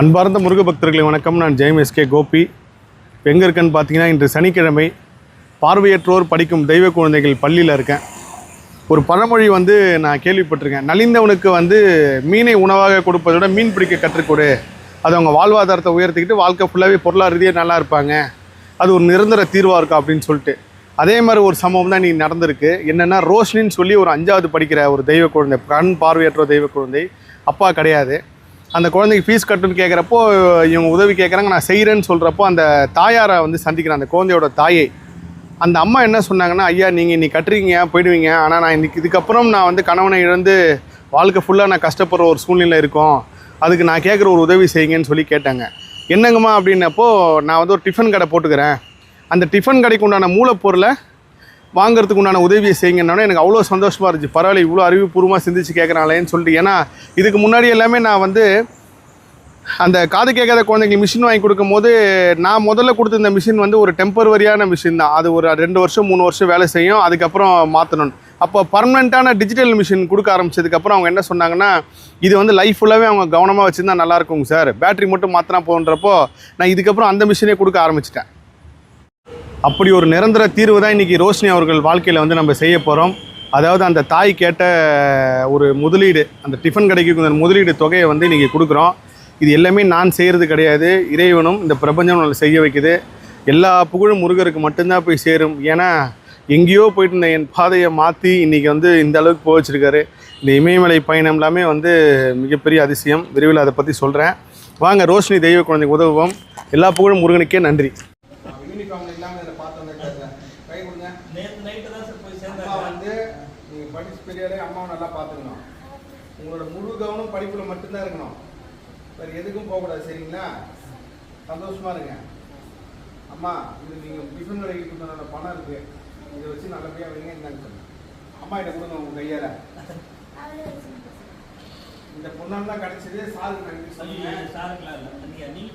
அன்பார்ந்த முருக பக்தர்களை வணக்கம். நான் ஜெயம் எஸ்கே கோபி. எங்கே இருக்கேன்னு பார்த்தீங்கன்னா இன்று சனிக்கிழமை பார்வையற்றோர் படிக்கும் தெய்வ குழந்தைகள் பள்ளியில் இருக்கேன். ஒரு பழமொழி வந்து நான் கேள்விப்பட்டிருக்கேன். நலிந்தவனுக்கு வந்து மீனை உணவாக கொடுப்பதை விட மீன் பிடிக்க கற்றுக்கொடு. அது அவங்க வாழ்வாதாரத்தை உயர்த்திக்கிட்டு வாழ்க்கை ஃபுல்லாகவே பொருளாதார ரீதியாக நல்லா இருப்பாங்க. அது ஒரு நிரந்தர தீர்வாக இருக்கும் அப்படின்னு சொல்லிட்டு. அதே மாதிரி ஒரு சம்பவம் தான் நீ நடந்திருக்கு. என்னென்னா ரோஷினின்னு சொல்லி ஒரு அஞ்சாவது படிக்கிற ஒரு தெய்வ குழந்தை கண் பார்வையற்ற தெய்வ குழந்தை அப்பா கிடையாது. அந்த குழந்தைக்கு ஃபீஸ் கட்டுன்னு கேட்குறப்போ இவங்க உதவி கேட்குறாங்க நான் செய்கிறேன்னு சொல்கிறப்போ அந்த தாயாரை வந்து சந்திக்கிறேன் அந்த குழந்தையோட தாயை. அந்த அம்மா என்ன சொன்னாங்கன்னா ஐயா நீங்கள் இன்னைக்கு கட்டுறீங்க போயிடுவீங்க. ஆனால் நான் இன்னைக்கு இதுக்கப்புறம் நான் வந்து கணவனை இழந்து வாழ்க்கை ஃபுல்லாக நான் கஷ்டப்படுற ஒரு சூழ்நிலை இருக்கும். அதுக்கு நான் கேட்குற ஒரு உதவி செய்யுங்கன்னு சொல்லி கேட்டாங்க. என்னங்கம்மா? அப்படின்னப்போ நான் வந்து ஒரு டிஃபன் கடை போட்டுக்கிறேன். அந்த டிஃபன் கடைக்கு உண்டான மூலப்பொருளை வாங்குறதுக்கு உண்டான உதவியை செய்யுங்கன்னா எனக்கு அவ்வளோ சந்தோஷமாக இருந்துச்சு. பரவாயில்ல இவ்வளோ அறிவுபூர்வமாக சிந்திச்சு கேட்குறாங்களேன்னு சொல்லிட்டு. ஏன்னா இதுக்கு முன்னாடி எல்லாமே நான் வந்து அந்த காது கேட்காத குழந்தைங்களுக்கு மிஷின் வாங்கி கொடுக்கும்போது நான் முதல்ல கொடுத்துருந்த மிஷின் வந்து ஒரு டெம்பரவரியான மிஷின் தான். அது ஒரு ரெண்டு வருஷம் மூணு வருஷம் வேலை செய்யும். அதுக்கப்புறம் மாற்றணும் அப்போ பர்மனெண்ட்டான டிஜிட்டல் மிஷின் கொடுக்க ஆரம்பிச்சதுக்கப்புறம் அவங்க என்ன சொன்னாங்கன்னா இது வந்து லைஃப் ஃபுல்லாகவே அவங்க கவனமாக வச்சுருந்தா நல்லா இருக்குங்க சார். பேட்ரி மட்டும் மாற்றினா போன்றப்போ நான் இதுக்கப்புறம் அந்த மிஷினே கொடுக்க ஆரம்பிச்சிட்டேன். அப்படி ஒரு நிரந்தர தீர்வு தான் இன்றைக்கி ரோஷினி அவர்கள் வாழ்க்கையில் வந்து நம்ம செய்ய போகிறோம் அதாவது அந்த தாய் கேட்ட ஒரு முதலீடு அந்த டிஃபன் கடைக்கு அந்த முதலீடு தொகையை வந்து இன்றைக்கி கொடுக்குறோம். இது எல்லாமே நான் செய்கிறது கிடையாது. இறைவனும் இந்த பிரபஞ்சம் நம்மளை செய்ய வைக்குது. எல்லா புகழும் முருகருக்கு மட்டும்தான் போய் சேரும். ஏன்னா எங்கேயோ போயிட்டு இருந்த என் பாதையை மாற்றி இன்றைக்கி வந்து இந்த அளவுக்கு போக வச்சிருக்காரு. இந்த இமயமலை பயணம் எல்லாமே வந்து மிகப்பெரிய அதிசயம். விரைவில் அதை பற்றி சொல்கிறேன் வாங்க ரோஷினி தெய்வ குழந்தைக்கு உதவுவோம். எல்லா புகழும் முருகனுக்கே நன்றி. யூனிஃபார்ம் இல்லாமல் இதில் பார்த்தோம் கை கொடுங்க. நேத்து நைட்டு தான் சார் போய் சேர்ந்தாங்க. வந்து நீங்கள் படிச்சு பெரியாலே அம்மாவை நல்லா பார்த்துக்கணும். உங்களோட முழு கவனம் படிப்பில் மட்டும்தான் இருக்கணும். வேறு எதுக்கும் போகக்கூடாது சரிங்களா? சந்தோஷமா இருங்க. அம்மா இது நீங்கள் டிஃபன் கடைக்கு கொடுத்தனோட பணம் இருக்கு. இதை வச்சு நல்லபடியாக வைங்க என்னன்னு சொல்லுங்க. அம்மா கிட்ட கொடுங்க உங்கள் கையால். இந்த பொண்ணால் தான் கிடைச்சது. சாருக்கு நன்றி சொல்லுங்க. சாருக்கலாம் இல்லை. நீங்க நீங்க